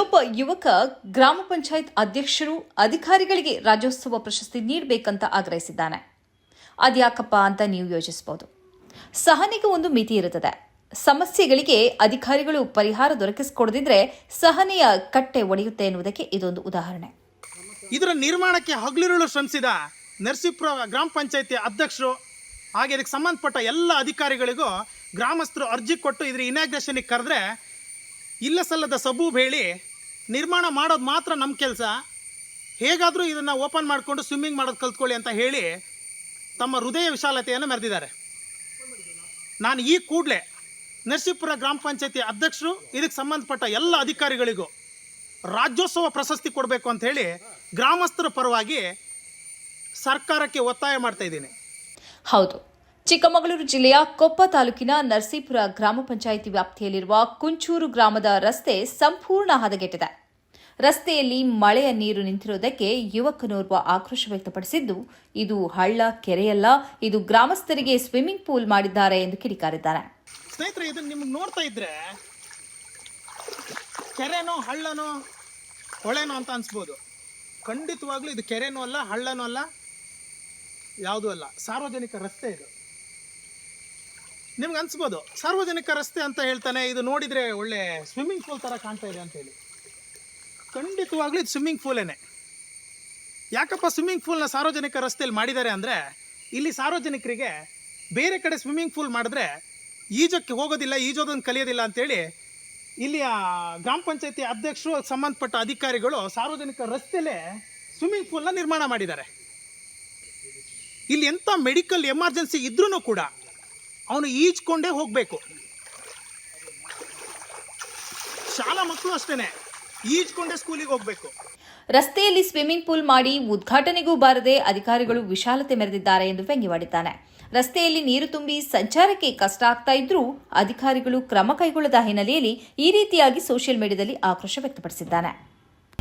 ಎಲ್ಲೊಬ್ಬ ಯುವಕ ಗ್ರಾಮ ಪಂಚಾಯತ್ ಅಧ್ಯಕ್ಷರು ಅಧಿಕಾರಿಗಳಿಗೆ ರಾಜ್ಯೋತ್ಸವ ಪ್ರಶಸ್ತಿ ನೀಡಬೇಕಂತ ಆಗ್ರಹಿಸಿದ್ದಾನೆ. ಅದ್ಯಾಕಪ್ಪ ಅಂತ ನೀವು ಯೋಚಿಸಬಹುದು. ಸಹನೆಗೆ ಒಂದು ಮಿತಿ ಇರುತ್ತದೆ. ಸಮಸ್ಯೆಗಳಿಗೆ ಅಧಿಕಾರಿಗಳು ಪರಿಹಾರ ದೊರಕಿಸಿಕೊಡದಿದ್ರೆ ಸಹನೆಯ ಕಟ್ಟೆ ಒಡೆಯುತ್ತೆ ಎನ್ನುವುದಕ್ಕೆ ಇದೊಂದು ಉದಾಹರಣೆ. ಇದರ ನಿರ್ಮಾಣಕ್ಕೆ ಹಗಲಿರುಳು ಶ್ರಮಿಸಿದ ನರಸೀಪುರ ಗ್ರಾಮ ಪಂಚಾಯತಿ ಅಧ್ಯಕ್ಷರು ಹಾಗೆ ಇದಕ್ಕೆ ಸಂಬಂಧಪಟ್ಟ ಎಲ್ಲ ಅಧಿಕಾರಿಗಳಿಗೂ ಗ್ರಾಮಸ್ಥರು ಅರ್ಜಿ ಕೊಟ್ಟು ಇದ್ರ ಇನಾಗ್ರೇಷನಿಗೆ ಕರೆದ್ರೆ, ಇಲ್ಲ ಸಲ್ಲದ ಸಬೂಬ್ ಹೇಳಿ ನಿರ್ಮಾಣ ಮಾಡೋದು ಮಾತ್ರ ನಮ್ಮ ಕೆಲಸ. ಹೇಗಾದರೂ ಇದನ್ನು ಓಪನ್ ಮಾಡಿಕೊಂಡು ಸ್ವಿಮ್ಮಿಂಗ್ ಮಾಡೋದು ಕಲ್ತ್ಕೊಳ್ಳಿ ಅಂತ ಹೇಳಿ ತಮ್ಮ ಹೃದಯ ವಿಶಾಲತೆಯನ್ನು ಮೆರೆದಿದ್ದಾರೆ. ನಾನು ಈ ಕೂಡಲೇ ನರಸೀಪುರ ಗ್ರಾಮ ಪಂಚಾಯತಿ ಅಧ್ಯಕ್ಷರು, ಇದಕ್ಕೆ ಸಂಬಂಧಪಟ್ಟ ಎಲ್ಲ ಅಧಿಕಾರಿಗಳಿಗೂ ರಾಜ್ಯೋತ್ಸವ ಪ್ರಶಸ್ತಿ ಕೊಡಬೇಕು ಅಂತ ಹೇಳಿ ಗ್ರಾಮಸ್ಥರ ಪರವಾಗಿ ಸರ್ಕಾರಕ್ಕೆ ಒತ್ತಾಯ ಮಾಡ್ತಾ ಇದ್ದೀನಿ. ಹೌದು. ಚಿಕ್ಕಮಗಳೂರು ಜಿಲ್ಲೆಯ ಕೊಪ್ಪ ತಾಲೂಕಿನ ನರಸೀಪುರ ಗ್ರಾಮ ಪಂಚಾಯಿತಿ ವ್ಯಾಪ್ತಿಯಲ್ಲಿರುವ ಕುಂಚೂರು ಗ್ರಾಮದ ರಸ್ತೆ ಸಂಪೂರ್ಣ ಹದಗೆಟ್ಟಿದೆ. ರಸ್ತೆಯಲ್ಲಿ ಮಳೆಯ ನೀರು ನಿಂತಿರುವುದಕ್ಕೆ ಯುವಕನೋರ್ವ ಆಕ್ರೋಶ ವ್ಯಕ್ತಪಡಿಸಿದ್ದು, ಇದು ಹಳ್ಳ, ಕೆರೆಯಲ್ಲ, ಇದು ಗ್ರಾಮಸ್ಥರಿಗೆ ಸ್ವಿಮ್ಮಿಂಗ್ ಪೂಲ್ ಮಾಡಿದ್ದಾರೆ ಎಂದು ಕಿಡಿಕಾರಿದ್ದಾರೆ. ಸ್ನೇಹಿತರೆ ಇದು ನಿಮ್ಗೆ ನೋಡ್ತಾ ಇದ್ರೆ ಕೆರೆನೋ, ಹಳ್ಳನೋ, ಹೊಳೆನೋ ಅಂತ ಅನ್ಸ್ಬೋದು. ಖಂಡಿತವಾಗ್ಲೂ ಇದು ಕೆರೆನೂ ಅಲ್ಲ, ಹಳ್ಳನೂ ಅಲ್ಲ, ಯಾವುದೂ ಅಲ್ಲ. ಸಾರ್ವಜನಿಕ ರಸ್ತೆ ಇದು. ನಿಮ್ಗೆ ಅನ್ಸ್ಬೋದು, ಸಾರ್ವಜನಿಕ ರಸ್ತೆ ಅಂತ ಹೇಳ್ತಾನೆ, ಇದು ನೋಡಿದರೆ ಒಳ್ಳೆ ಸ್ವಿಮ್ಮಿಂಗ್ ಪೂಲ್ ಥರ ಕಾಣ್ತಾ ಇದೆ ಅಂತೇಳಿ ಖಂಡಿತವಾಗ್ಲೂ ಇದು ಸ್ವಿಮ್ಮಿಂಗ್ ಪೂಲೇನೆ ಯಾಕಪ್ಪ ಸ್ವಿಮ್ಮಿಂಗ್ ಪೂಲ್ನ ಸಾರ್ವಜನಿಕ ರಸ್ತೆಯಲ್ಲಿ ಮಾಡಿದ್ದಾರೆ ಅಂದರೆ, ಇಲ್ಲಿ ಸಾರ್ವಜನಿಕರಿಗೆ ಬೇರೆ ಕಡೆ ಸ್ವಿಮ್ಮಿಂಗ್ ಪೂಲ್ ಮಾಡಿದ್ರೆ ಈಜಕ್ಕೆ ಹೋಗೋದಿಲ್ಲ, ಈಜೋದನ್ನು ಕಲಿಯೋದಿಲ್ಲ ಅಂತೇಳಿ ಇಲ್ಲಿಯ ಗ್ರಾಮ ಪಂಚಾಯತಿ ಅಧ್ಯಕ್ಷರು ಸಂಬಂಧಪಟ್ಟ ಅಧಿಕಾರಿಗಳು ಸಾರ್ವಜನಿಕ ರಸ್ತೆಯಲ್ಲೇ ಸ್ವಿಮ್ಮಿಂಗ್ ಪೂಲ್ನ ನಿರ್ಮಾಣ ಮಾಡಿದ್ದಾರೆ. ಇಲ್ಲಿ ಎಂಥ ಮೆಡಿಕಲ್ ಎಮರ್ಜೆನ್ಸಿ ಇದ್ರೂ ಕೂಡ ಅವನು ಈಜ್ಕೊಂಡೇ ಹೋಗಬೇಕು. ಶಾಲಾ ಮಕ್ಕಳು ಅಷ್ಟೇ ಈಜ್ಕೊಂಡೇ ಸ್ಕೂಲಿಗೆ ಹೋಗ್ಬೇಕು. ರಸ್ತೆಯಲ್ಲಿ ಸ್ವಿಮ್ಮಿಂಗ್ ಪೂಲ್ ಮಾಡಿ ಉದ್ಘಾಟನೆಗೂ ಬಾರದೆ ಅಧಿಕಾರಿಗಳು ವಿಶಾಲತೆ ಮೆರೆದಿದ್ದಾರೆ ಎಂದು ವ್ಯಂಗ್ಯವಾಡಿದ್ದಾನೆ. ರಸ್ತೆಯಲ್ಲಿ ನೀರು ತುಂಬಿ ಸಂಚಾರಕ್ಕೆ ಕಷ್ಟ ಆಗ್ತಾ ಇದ್ರೂ ಅಧಿಕಾರಿಗಳು ಕ್ರಮ ಕೈಗೊಳ್ಳದ ಹಿನ್ನೆಲೆಯಲ್ಲಿ ಈ ರೀತಿಯಾಗಿ ಸೋಷಿಯಲ್ ಮೀಡಿಯಾದಲ್ಲಿ ಆಕ್ರೋಶ ವ್ಯಕ್ತಪಡಿಸಿದ್ದಾನೆ.